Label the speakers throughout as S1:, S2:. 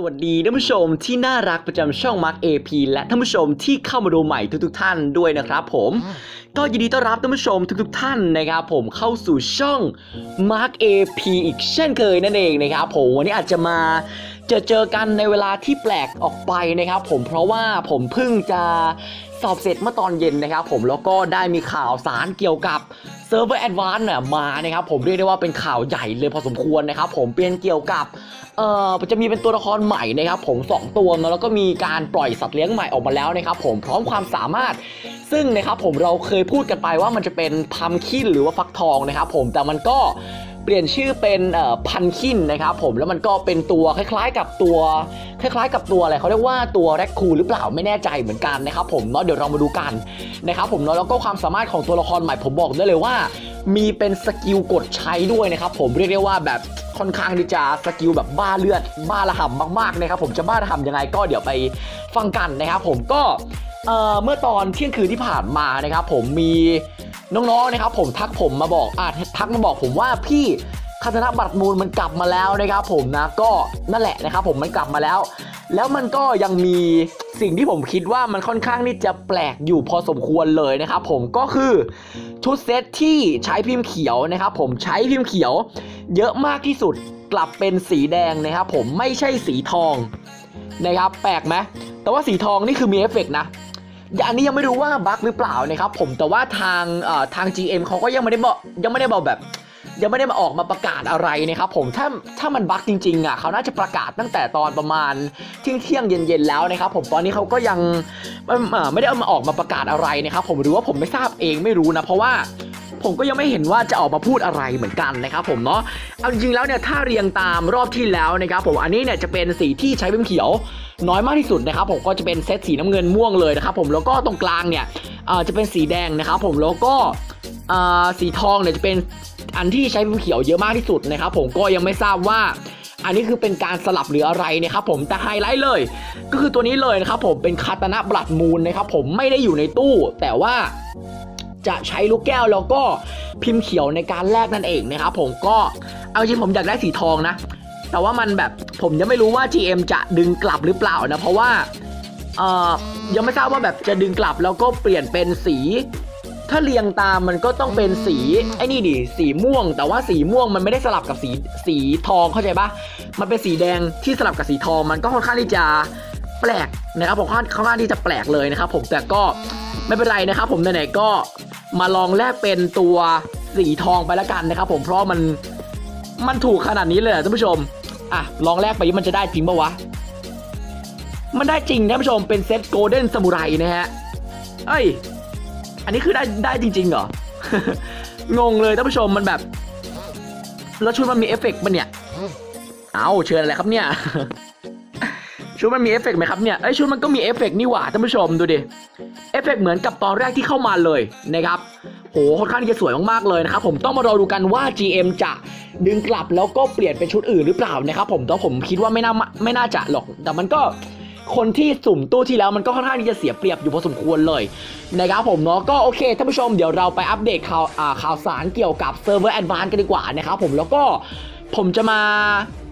S1: สวัสดีท่านผู้ชมที่น่ารักประจำช่อง Mark AP และท่านผู้ชมที่เข้ามาดูใหม่ทุกๆท่านด้วยนะครับผมก็ยินดีต้อนรับท่านผู้ชมทุกๆท่านนะครับผมเข้าสู่ช่อง Mark AP อีกเช่นเคยนั่นเองนะครับผมวันนี้อาจจะมาเจอเจอกันในเวลาที่แปลกออกไปนะครับผมเพราะว่าผมเพิ่งจะ สอบเสร็จเมื่อตอนเย็นนะครับผมแล้วก็ได้มีข่าวสารเกี่ยวกับเซิร์ฟเวอร์แอดวานซ์น่ะมานะครับผมเรียกได้ว่าเป็นข่าวใหญ่เลยพอสมควรนะครับผมเป็นเกี่ยวกับเอ่อจะมีเป็นตัวละครใหม่นะครับผม 2 ตัวนะแล้วก็มีการปล่อยสัตว์เลี้ยงใหม่ออกมาแล้วนะครับผมพร้อมความสามารถ ซึ่งนะครับผมเราเคยพูดกันไปว่ามันจะเป็นพัมคินหรือว่าฟักทองนะครับผมแต่มันก็ ปลี่ยนชื่อเป็นพันคินนะครับผมแล้วมันก็เป็นตัวคล้ายๆ กับตัว คล้ายๆ กับตัวอะไรเขาเรียกว่าตัวแรคคูหรือเปล่าไม่แน่ใจเหมือนกันนะครับผมเนาะเดี๋ยวเรามาดูกันนะครับผมเนาะแล้วก็ความสามารถของตัวละครใหม่ผมบอกได้เลยว่า มีเป็นสกิลกดใช้ด้วยนะครับผมเรียกได้ว่าแบบค่อนข้างที่จะสกิลแบบบ้าเลือดบ้าระห่ำมากๆนะครับผมจะบ้าระห่ำยังไงก็เดี๋ยวไปฟังกันนะครับผมก็ เอ่อเมื่อตอนเที่ยงคืนที่ผ่านมานะครับ ผมมีน้องๆนะครับ ผมทักผมมาบอกอะทักมาบอกผมว่าพี่คาตนบัตรมูลมันกลับมาแล้วนะครับ ผมนะก็นั่นแหละนะครับ ผมมันกลับมาแล้ว แล้วมันก็ยังมีสิ่งที่ผมคิดว่ามันค่อนข้างที่จะแปลกอยู่พอสมควรเลยนะครับ ผมก็คือชุดเซตที่ใช้พิมพ์เขียวนะครับ ผมใช้พิมพ์เขียว เยอะมากที่สุดกลับเป็นสีแดงนะครับ ผมไม่ใช่สีทองนะครับ แปลกไหมแต่ว่าสีทองนี่คือมีเอฟเฟกต์นะ อันนี้ยังไม่รู้ว่าบั๊กหรือเปล่านะครับผมแต่ว่าทางทาง GM เขาก็ยังไม่ได้บอกยังไม่ได้บอกแบบยังไม่ได้มาออกมาประกาศอะไรนะครับผมถ้าถ้ามันบั๊กจริงๆอะเขาน่าจะประกาศตั้งแต่ตอนประมาณเที่ยงเที่ยงเย็นๆแล้วนะครับผมตอนนี้เขาก็ยังไม่ไม่ได้เอามาออกมาประกาศอะไรนะครับผมหรือว่าผมไม่ทราบเองไม่รู้นะเพราะว่า ผมก็ยังไม่เห็นว่าจะออกมาพูดอะไรเหมือนกันนะครับผมเนาะเอาจริงๆแล้วเนี่ยถ้าเรียงตามรอบที่แล้วนะครับผมอันนี้เนี่ยจะเป็นสีที่ใช้เป็นเขียว น้อยมากที่สุดนะครับผมก็จะเป็นเซตสีน้ำเงินม่วงเลยนะครับผมแล้วก็ตรงกลางเนี่ยจะเป็นสีแดงนะครับผมแล้วก็สีทองเนี่ยจะเป็นอันที่ใช้เป็นเขียวเยอะมากที่สุดนะครับผมก็ยังไม่ทราบว่าอันนี้คือเป็นการสลับหรืออะไรนะครับผมแต่ไฮไลท์เลย ก็คือตัวนี้เลยนะครับผมเป็นคาตานะบลัดมูลนะครับผมไม่ได้อยู่ในตู้ แต่ว่า จะใช้ลูกแก้วแล้วก็พิมพ์เขียวในการแลกนั่นเองนะครับผมก็เอาจริงผมอยากได้สีทองนะ แต่ว่ามันแบบผมยังไม่รู้ว่า GM จะดึงกลับหรือเปล่านะ เพราะว่าเอ่อยังไม่ทราบว่าแบบจะดึงกลับแล้วก็เปลี่ยนเป็นสี ถ้าเรียงตามมันก็ต้องเป็นสีไอ้นี่ดิสีม่วง แต่ว่าสีม่วงมันไม่ได้สลับกับสีสีทองเข้าใจปะมันเป็นสีแดงที่สลับกับสีทองมันก็ค่อนข้างที่จะแปลกนะครับผมค่อนข้างที่จะแปลกเลยนะครับผมแต่ก็ไม่เป็นไรนะครับผมไหนๆก็ มาลองแลกเป็นตัวสีทองไปแล้วกันนะครับผมเพราะมันมันถูกขนาดนี้เลยท่านผู้ชม อะ ลองแลกไปมันจะได้จริงปะวะ มันได้จริงท่านผู้ชมเป็นเซตโกลเด้นซามูไรนะฮะ เอ้ย อันนี้คือได้ได้จริงๆเหรอ งงเลยท่านผู้ชมมันแบบ แล้วชุดมันมีเอฟเฟกต์มันเนี่ย เอาเชิญอะไรครับเนี่ย ชุดมันมีเอฟเฟกต์ไหมครับเนี่ยไอชุดมันก็มีเอฟเฟกต์นี่หว่าท่านผู้ชมดูดิเอฟเฟกต์เหมือนกับตอนแรกที่เข้ามาเลยนะครับโหค่อนข้างที่จะสวยมากๆเลยนะครับผมต้องมารอดูกันว่า GM จะดึงกลับแล้วก็เปลี่ยนเป็นชุดอื่นหรือเปล่านะครับผมแต่ผมคิดว่าไม่น่าไม่น่าจะหรอก แต่มันก็คนที่สุ่มตู้ที่แล้วมันก็ค่อนข้างที่จะเสียเปรียบอยู่พอสมควรเลยนะครับผมเนาะก็โอเคท่านผู้ชมเดี๋ยวเราไปอัปเดตข่าวอ่าข่าวสารเกี่ยวกับเซิร์ฟเวอร์แอดวานซ์กันดีกว่านะครับผมแล้วก็ผมจะมา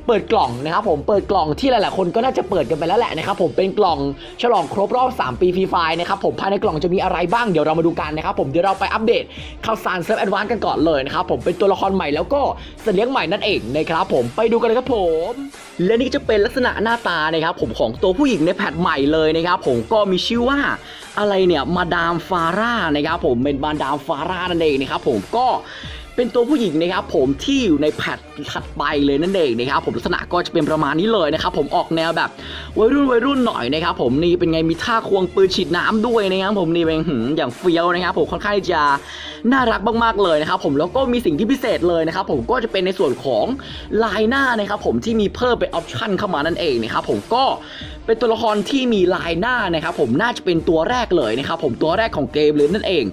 S1: เปิดกล่องนะครับผมเปิดกล่องที่หลาย ๆ คนก็น่าจะเปิดกันไปแล้วแหละนะครับผมเป็นกล่องฉลองครบรอบ 3 ปีฟรีไฟนะครับผมภายในกล่องจะมีอะไรบ้างเดี๋ยวเรามาดูกันนะครับผมเดี๋ยวเราไปอัปเดตข่าวสารเซิร์ฟแอดวานซ์กันก่อนเลยนะครับผมเป็นตัวละครใหม่แล้วก็สัตว์เลี้ยงใหม่นั่นเองนะครับผมไปดูกันเลยครับผม และนี่จะเป็นลักษณะหน้าตานะครับผมของตัวผู้หญิงในแพทใหม่เลยนะครับผมก็มีชื่อว่าอะไรเนี่ยมาดามฟาร่านะครับผมเป็นมาดามฟาร่านั่นเองนะครับผมก็ เป็นตัวผู้หญิงนะครับผมที่อยู่ในแพทถัดไปเลยนั่นเองนะครับผมลักษณะก็จะเป็นประมาณนี้เลยนะครับผมออกแนวแบบวัยรุ่นวัยรุ่นหน่อยนะครับผมนี่เป็นไงมีท่าควงปืนฉีดน้ำด้วยนะครับผมนี่เป็นหืมอย่างเฟี้ยวนะครับผมค่อนข้างจะน่ารักมากๆเลยนะครับผมแล้วก็มีสิ่งที่พิเศษเลยนะครับผมก็จะเป็นในส่วนของลายหน้านะครับผมที่มีเพิ่มเป็นออปชั่นเข้ามานั่นเองนะครับผมก็เป็นตัวละครที่มีลายหน้านะครับผมน่าจะเป็นตัวแรกเลยนะครับผมตัวแรกของเกมเลยนั่นเอง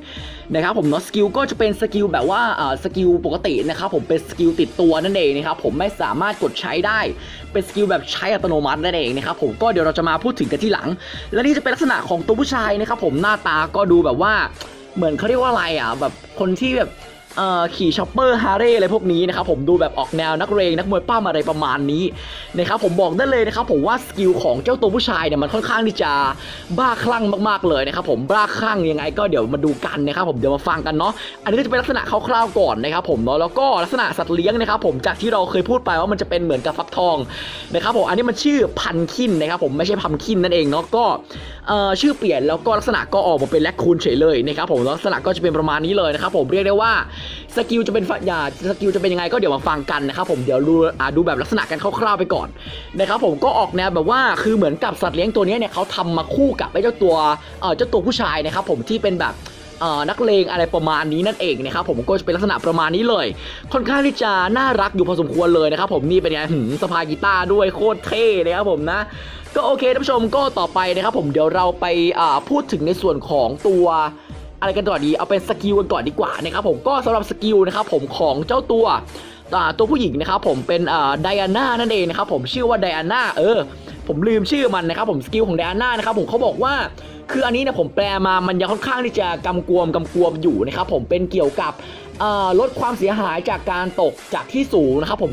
S1: นะครับผมเนาะสกิลก็จะเป็นสกิลแบบว่าอ่าสกิลปกตินะครับผมเป็นสกิลติดตัวนั่นเองนะครับผมไม่สามารถกดใช้ได้ เป็นสกิลแบบใช้อัตโนมัตินั่นเองนะครับผมก็เดี๋ยวเราจะมาพูดถึงกันที่หลัง และนี่จะเป็นลักษณะของตัวผู้ชายนะครับผมหน้าตาก็ดูแบบว่าเหมือนเขาเรียกว่าอะไรอะแบบคนที่แบบ ขี่ช็อปเปอร์ฮาร์เรย์อะไรพวกนี้นะครับผมดูแบบออกแนวนักเรงนักมวยป้ามอะไรประมาณนี้นะครับผมบอกได้เลยนะครับผมว่าสกิลของเจ้าตัวผู้ชายเนี่ยมันค่อนข้างที่จะบ้าคลั่งมากๆเลยนะครับผมบ้าคลั่งยังไงก็เดี๋ยวมาดูกันนะครับผมเดี๋ยวมาฟังกันเนาะอันนี้ก็จะเป็นลักษณะคร่าวๆก่อนนะครับผมเนาะแล้วก็ลักษณะสัตว์เลี้ยงนะครับผมจากที่เราเคยพูดไปว่ามันจะเป็นเหมือนกับฟักทองนะครับผมอันนี้มันชื่อพันคินนะครับผมไม่ใช่พัมคินนั่นเองเนาะก็ชื่อเปลี่ยนแล้วก็ลักษณะก็ออกมาเป็นแลคคูนเฉยเลยนะครับผมลักษณะก็จะเป็นประมาณนี้เลยนะครับผมเรียกได้ว่าสกิลจะเป็นฝอย่าสกิลจะเป็นยังไงก็เดี๋ยวมาฟังกันนะครับผมเดี๋ยวดูอ่าดูแบบลักษณะกันคร่าวๆไปก่อนนะครับผมก็ออกแนวแบบว่าคือเหมือนกับสัตว์เลี้ยงตัวนี้เนี่ยเขาทำมาคู่กับไอ้เจ้าตัวเอ่อเจ้าตัวผู้ชายนะครับผมที่เป็นแบบนักเลงอะไรประมาณนี้นั่นเองนะครับผมก็จะเป็นลักษณะประมาณนี้เลย ค่อนข้างที่จะน่ารักอยู่พอสมควรเลยนะครับผมนี่เป็นไงสะพากีตาร์ด้วยโคตรเท่เลยครับผมนะ ก็โอเคท่านผู้ชมก็ต่อไปนะครับผมเดี๋ยวเราไปพูดถึงในส่วนของตัว อะไรกันต่อดีเอาเป็นสกิลกันก่อนดีกว่านะครับผมก็สำหรับสกิลนะครับผมของเจ้าตัวอ่าตัวผู้หญิงนะครับผมเป็นอ่าไดอาน่านั่นเองนะครับผมชื่อว่าไดอาน่าเออ ผมลืมชื่อมันนะครับผมสกิลของไดอาน่านะครับผมเขาบอกว่าคืออันนี้เนี่ยผมแปลมามันยังค่อนข้างที่จะกำกวมกำกวมอยู่นะครับผมเป็นเกี่ยวกับลดความเสียหายจากการตกจากที่สูงนะครับผม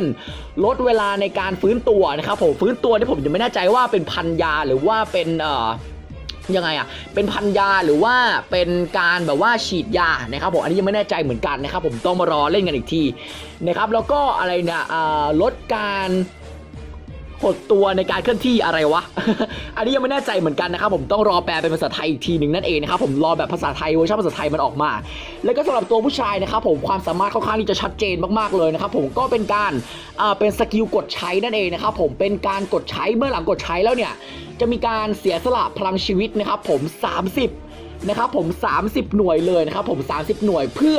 S1: 70%ลดเวลาในการฟื้นตัวนะครับผมฟื้นตัวที่ผมยังไม่แน่ใจว่าเป็นพันยาหรือว่าเป็นเอ่อ ยังไงอะ เป็นพันยาหรือว่าเป็นการแบบว่าฉีดยานะครับผม อันนี้ยังไม่แน่ใจเหมือนกันนะครับผมต้องมารอเล่นกันอีกทีนะครับ แล้วก็อะไรเนี่ยลดการ หดตัวในการเคลื่อนที่อะไรวะ อันนี้ยังไม่แน่ใจเหมือนกันนะครับผมต้องรอแปลเป็นภาษาไทยอีกทีหนึ่งนั่นเองนะครับผมรอแบบภาษาไทยเวอร์ชันภาษาไทยมันออกมา แล้วก็สำหรับตัวผู้ชายนะครับผมความสามารถค่อนข้างที่จะชัดเจนมากๆเลยนะครับผมก็เป็นการเป็นสกิลกดใช้นั่นเองนะครับผมเป็นการกดใช้เมื่อหลังกดใช้แล้วเนี่ยจะมีการเสียสละพลังชีวิตนะครับผม 30นะครับผม 30 หน่วยเลยนะครับผม 30 หน่วยเพื่อ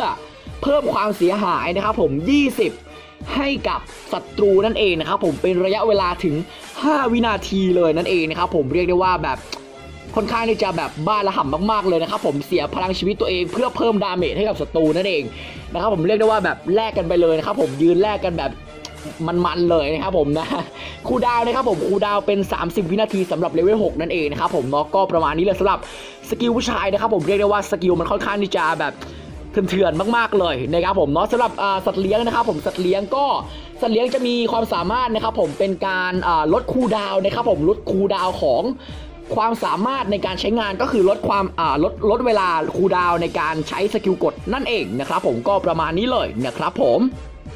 S1: เพิ่มความเสียหายนะครับผม 20 ให้กับศัตรูนั่นเองนะครับผมเป็นระยะเวลาถึง 5 วินาทีเลยนั่นเองนะครับผมเรียกได้ว่าแบบค่อนข้างที่จะแบบบ้าระห่ำมากๆเลยนะครับผมเสียพลังชีวิตตัวเองเพื่อเพิ่มดาเมจให้กับศัตรูนั่นเองนะครับผมเรียกได้ว่าแบบแลกกันไปเลยนะครับผมยืนแลกกันแบบมันๆเลยนะครับผมนะคูดาวนะครับผมคูดาวเป็น 30 วินาทีสำหรับเลเวล6นั่นเองนะครับผมเนาะก็ประมาณนี้เลยสำหรับสกิลผู้ชายนะครับผมเรียกได้ว่าสกิลมันค่อนข้างที่จะแบบ เถื่อนๆมากๆเลยนะครับผมเนาะสำหรับสัตว์เลี้ยงนะครับผมสัตว์เลี้ยงก็สัตว์เลี้ยงจะมีความสามารถนะครับผมเป็นการลดคูดาวนะครับผมลดคูดาวของความสามารถในการใช้งานก็คือลดความลดลดเวลาคูดาวในการใช้สกิลกดนั่นเองนะครับผมก็ประมาณนี้เลยนะครับผม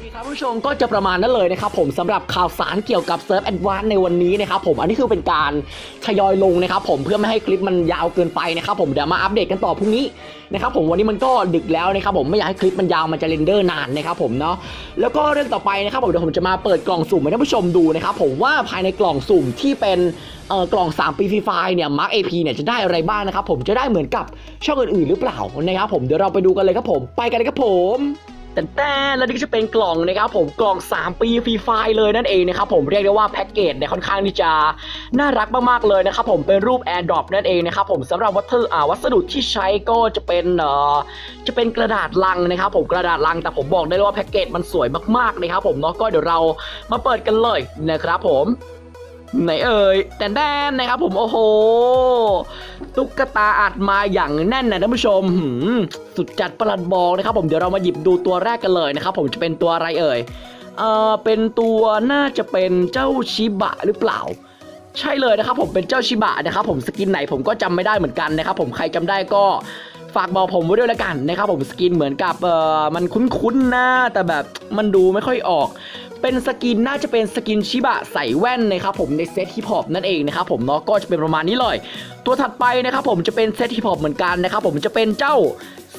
S1: ครับผู้ชมก็จะประมาณนั้นเลยนะครับผมสำหรับข่าวสารเกี่ยวกับเซิร์ฟแอดวานในวันนี้นะครับผมอันนี้คือเป็นการทยอยลงนะครับผมเพื่อไม่ให้คลิปมันยาวเกินไปนะครับผมเดี๋ยวมาอัปเดตกันต่อพรุ่งนี้นะครับผมวันนี้มันก็ดึกแล้วนะครับผมไม่อยากให้คลิปมันยาวมันจะเรนเดอร์นานนะครับผมเนาะแล้วก็เรื่องต่อไปนะครับผมเดี๋ยวผมจะมาเปิดกล่องสุ่มให้ท่านผู้ชมดูนะครับผมว่าภายในกล่องสุ่มที่เป็นเอ่อกล่อง3ปีฟรีไฟเนี่ยมาร์กเอพีเนี่ยจะได้อะไรบ้างนะครับผมจะได้เหมือนกับช่องอื่นๆหรือเปล่านะครับผมเดี๋ยวเราไปดูกันเลยครับผมไปกันเลยครับผม แต่แต่แล้วนี่ก็จะเป็นกล่องนะครับผมกล่อง 3 ปีฟรีไฟล์เลยนั่นเองนะครับผมเรียกได้ว่าแพ็กเกจเนี่ยค่อนข้างที่จะน่ารักมากๆเลยนะครับผมเป็นรูป AirDrop นั่นเองนะครับผมสำหรับวัสดุอ่าวัสดุที่ใช้ก็จะเป็นเอ่อจะเป็นกระดาษลังนะครับผมกระดาษลังแต่ผมบอกได้เลยว่าแพ็กเกจมันสวยมากๆนะครับผมเนาะก็เดี๋ยวเรามาเปิดกันเลยนะครับผม ไหนเอ่ยแดนแดนนะครับผมโอ้โห ตุ๊กตาอัดมาอย่างแน่นนะท่านผู้ชมสุดจัดประหลัดบอกนะครับผมเดี๋ยวเรามาหยิบดูตัวแรกกันเลยนะครับผมจะเป็นตัวอะไรเอ่ยเอ่อเป็นตัวน่าจะเป็นเจ้าชิบะหรือเปล่า ใช่เลยนะครับผมเป็นเจ้าชิบะนะครับผมสกินไหนผมก็จำไม่ได้เหมือนกันนะครับผมใครจำได้ก็ฝากบอกผมไว้ด้วยละกันนะครับผมสกินเหมือนกับเอ่อมันคุ้นๆนะแต่แบบมันดูไม่ค่อยออก เป็นสกินน่าจะเป็นสกินชิบะใส่แว่นนะครับผมในเซตฮิปฮอปนั่นเองนะครับผมเนาะก็จะเป็นประมาณนี้เลย ตัวถัดไปนะครับผมจะเป็นเซตฮิปฮอปเหมือนกันนะครับผมจะเป็นเจ้า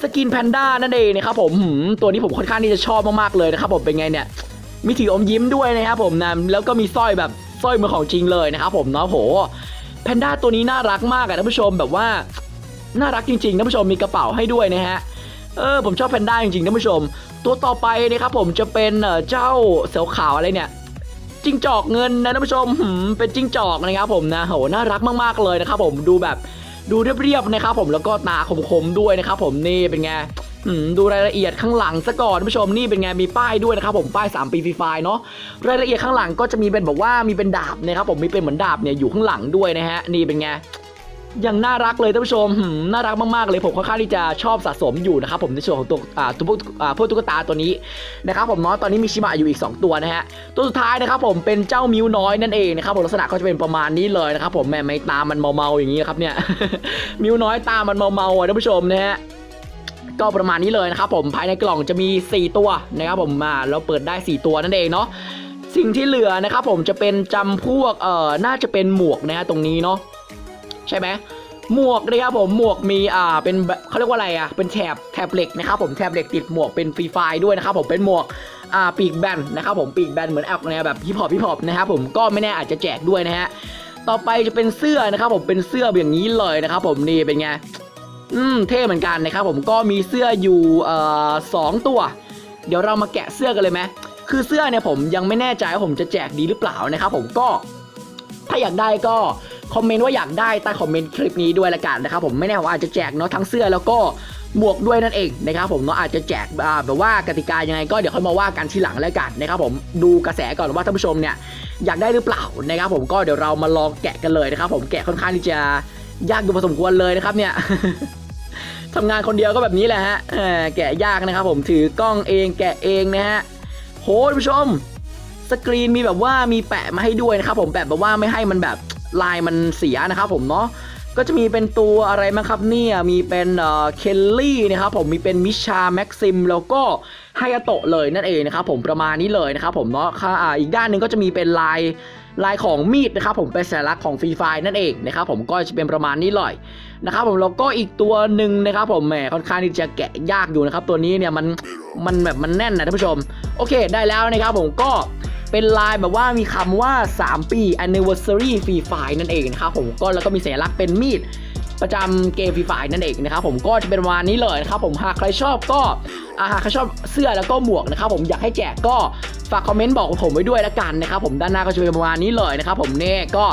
S1: สกินแพนด้านั่นเองนะครับผมหืมตัวนี้ผมค่อนข้างที่จะชอบมากๆเลยนะครับผมเป็นไงเนี่ยมีถืออมยิ้มด้วยนะครับผมนะแล้วก็มีสร้อยแบบสร้อยมือของจริงเลยนะครับผมเนาะโหแพนด้าตัวนี้น่ารักมากอะท่านผู้ชมแบบว่าน่ารักจริงๆท่านผู้ชมมีกระเป๋าให้ด้วยนะฮะเออผมชอบแพนด้าจริงๆท่านผู้ชม ตัวต่อไปนะครับผมจะเป็นเจ้าเสือขาวอะไรเนี่ยจิ้งจอกเงินนะท่านผู้ชมเป็นจิ้งจอกนะครับผมนะโหน่ารักมากๆเลยนะครับผมดูแบบดูเรียบๆนะครับผมแล้วก็ตาคมๆด้วยนะครับผมนี่เป็นไงดูรายละเอียดข้างหลังซะก่อนท่านผู้ชมนี่เป็นไงมีป้ายด้วยนะครับผมป้าย 3 ปีฟรีไฟล์เนาะรายละเอียดข้างหลังก็จะมีเป็นแบบว่ามีเป็นดาบนะครับผมมีเป็นเหมือนดาบเนี่ยอยู่ข้างหลังด้วยนะฮะนี่เป็นไง ยังน่ารักเลยท่านผู้ชมน่ารักมากๆเลยผมค่อนข้างที่จะชอบสะสมอยู่นะครับผมในส่วนของตัวอ่าตัวพวกอ่าพวกตุ๊กตาตัวนี้นะครับผมเนาะตอนนี้มีชิมะอยู่อีก 2 ตัวนะฮะตัวสุดท้ายนะครับผมเป็นเจ้ามิวน้อยนั่นเองนะครับผมลักษณะก็จะเป็นประมาณนี้เลยนะครับผมแม่ไม่ตามันเมาๆอย่างนี้ครับเนี่ยมิวน้อยตามันเมาๆอะท่านผู้ชมนะฮะก็ประมาณนี้เลยนะครับผมภายในกล่องจะมี 4 ตัวนะครับผมมาเราเปิดได้ 4 ตัวนั่นเองเนาะสิ่งที่เหลือนะครับผมจะเป็นจำพวกเอ่อน่าจะเป็นหมวกนะฮะตรงนี้เนาะ ใช่ไหมหมวกนะครับผมหมวกมีอ่าเป็นเขาเรียกว่าอะไรอะเป็นแถบแถบเหล็กนะครับผมแถบเหล็กติดหมวกเป็นฟรีไฟด้วยนะครับผมเป็นหมวกอ่าปีกแบนนะครับผมปีกแบนเหมือนแอลแนวแบบฮิปฮอปฮิปฮอปนะครับผมก็ไม่แน่อาจจะแจกด้วยนะฮะต่อไปจะเป็นเสื้อนะครับผมเป็นเสื้ออย่างนี้เลยนะครับผมนี่เป็นไงอืมเท่เหมือนกันนะครับผมก็มีเสื้ออยู่เอ่อสองตัว เดี๋ยวเรามาแกะเสื้อกันเลยไหมคือเสื้อเนี่ยผมยังไม่แน่ใจว่าผมจะแจกดีหรือเปล่านะครับผมก็ถ้าอยากได้ก็ คอมเมนต์ว่าอยากได้ใต้คอมเมนต์คลิปนี้ด้วยละกันนะครับผมไม่แน่ว่าอาจจะแจกเนาะทั้งเสื้อแล้วก็หมวกด้วยนั่นเองนะครับผมเนาะอาจจะแจกแบบว่ากติกายังไงก็เดี๋ยวค่อยมาว่ากันทีหลังแล้วกันนะครับผมดูกระแสก่อนว่าท่านผู้ชมเนี่ยอยากได้หรือเปล่านะครับผมก็เดี๋ยวเรามาลองแกะกันเลยนะครับผมแกะค่อนข้างที่จะยากอยู่พอสมควรเลยนะครับเนี่ยทำงานคนเดียวก็แบบนี้แหละฮะแกะยากนะครับผมถือกล้องเองแกะเองนะฮะโหท่านผู้ชมสกรีนมีแบบว่ามีแปะมาให้ด้วยนะครับผมแปะแบบว่าไม่ให้มันแบบ ลายมันเสียนะครับผมเนาะก็จะมีเป็นตัวอะไรมั้งครับเนี่ยมีเป็นเคลลี่นะครับผมมีเป็นมิชาแม็กซิมแล้วก็ไฮยาโตะเลยนั่นเองนะครับผมประมาณนี้เลยนะครับผมเนาะค่ะอีกด้านหนึ่งก็จะมีเป็นลายลายของมีดนะครับผมเป็นสัญลักษณ์ของฟรีไฟนั่นเองนะครับผมก็จะเป็นประมาณนี้เลยนะครับผมแล้วก็อีกตัวหนึ่งนะครับผมแหมค่อนข้างที่จะแกะยากอยู่นะครับตัวนี้เนี่ยมันมันแบบมันแน่นนะท่านผู้ชม โอเคได้แล้วนะครับผมก็ เป็นลายแบบว่ามีคำว่า 3 ปี anniversary free fire นั่นเองนะครับผมก็แล้วก็มีสัญลักษณ์เป็นมีดประจำเกมฟรีไฟนั่นเองนะครับผมก็จะเป็นประมาณนี้เลยนะครับผมหากใครชอบก็อาหากใครชอบเสื้อแล้วก็หมวกนะครับผมอยากให้แจกก็ฝากคอมเมนต์บอกผมไว้ด้วยละกันนะครับผมด้านหน้าก็จะเป็นประมาณนี้เลยนะครับผมเนี่ยก็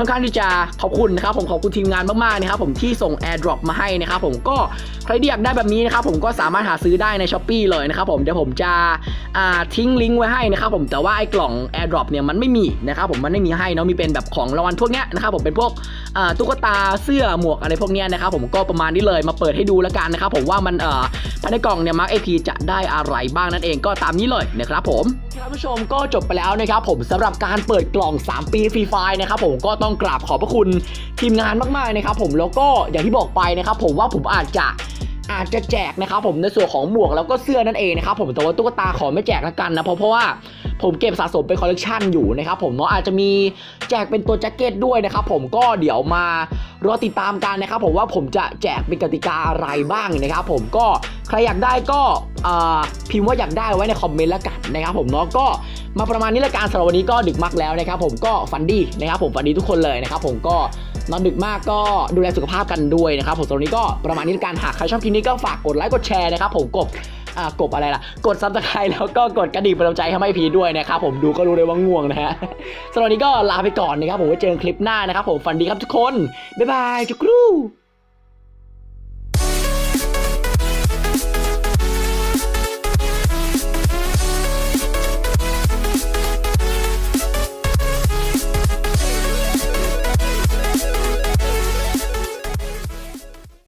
S1: ค่อนข้างที่จะขอบคุณนะครับผมขอบคุณทีมงานมากๆนะครับผมที่ส่ง AirDrop มาให้นะครับผมก็ใครที่อยากได้แบบนี้นะครับผมก็สามารถหาซื้อได้ใน s h อ p e e เลยนะครับผมเดี๋ยวผมจะทิ้งลิงก์ไว้ให้นะครับผมแต่ว่าไอ้กล่อง AirDrop เนี่ยมันไม่มีนะครับผมมันไม่มีให้เนาะมีเป็นแบบของรางวัลพวกเนี้ยนะครับผมเป็นพวกตุ๊กตาเสื้อหมวกอะไรพวกเนี้ยนะครับผมก็ประมาณนี้เลยมาเปิดให้ดูแล้วกันนะครับผมว่ามันภายในกล่องเนี่ยมาร์กเอพีจะได้อะไรบ้างนั่นเองก็ตามนี้เลยนะครับผมท่านผู้ชมก็จบไปแล้วนะครับผมสำหรับการเปิดกล่อง 3 ปีฟรีไฟนะครับผมก็ต้องกราบขอบพระคุณทีมงานมากๆนะครับผมแล้วก็อย่างที่บอกไปนะครับผมว่าผมอาจจะอาจจะแจกนะครับผมในส่วนของหมวกแล้วก็เสื้อนั่นเองนะครับผมแต่ว่าตุ๊กตาขอไม่แจกละกันนะเพราะเพราะว่า ผมเก็บสะสมเป็นคอลเลกชันอยู่นะครับผมเนาะอาจจะมีแจกเป็นตัวแจ็คเก็ตด้วยนะครับผมก็เดี๋ยวมารอติดตามกันนะครับผมว่าผมจะแจกเป็นกติกาอะไรบ้างนะครับผมก็ใครอยากได้ก็พิมพ์ว่าอยากได้ไว้ในคอมเมนต์ละกันนะครับผมเนาะก็มาประมาณนี้ละกันสำหรับวันนี้ก็ดึกมากแล้วนะครับผมก็ฝันดีนะครับผมฝันดีทุกคนเลยนะครับผมก็นอนดึกมากก็ดูแลสุขภาพกันด้วยนะครับผมตรงนี้ก็ประมาณนี้ละกันหากใครชอบคลิปนี้ก็ฝากกดไลค์กดแชร์นะครับผมกบอ่า กบอะไรล่ะ กดซับสไครต์แล้วก็กดกระดิ่งเป็นกำลังใจให้ไม่พีด้วยนะครับผมดูก็รู้เลยว่าง่วงนะฮะสำหรับนนี้ก็ลาไปก่อนนะครับผมไว้เจอกันคลิปหน้านะครับผมฝันดีครับทุกคนบ๊ายบายจุกรู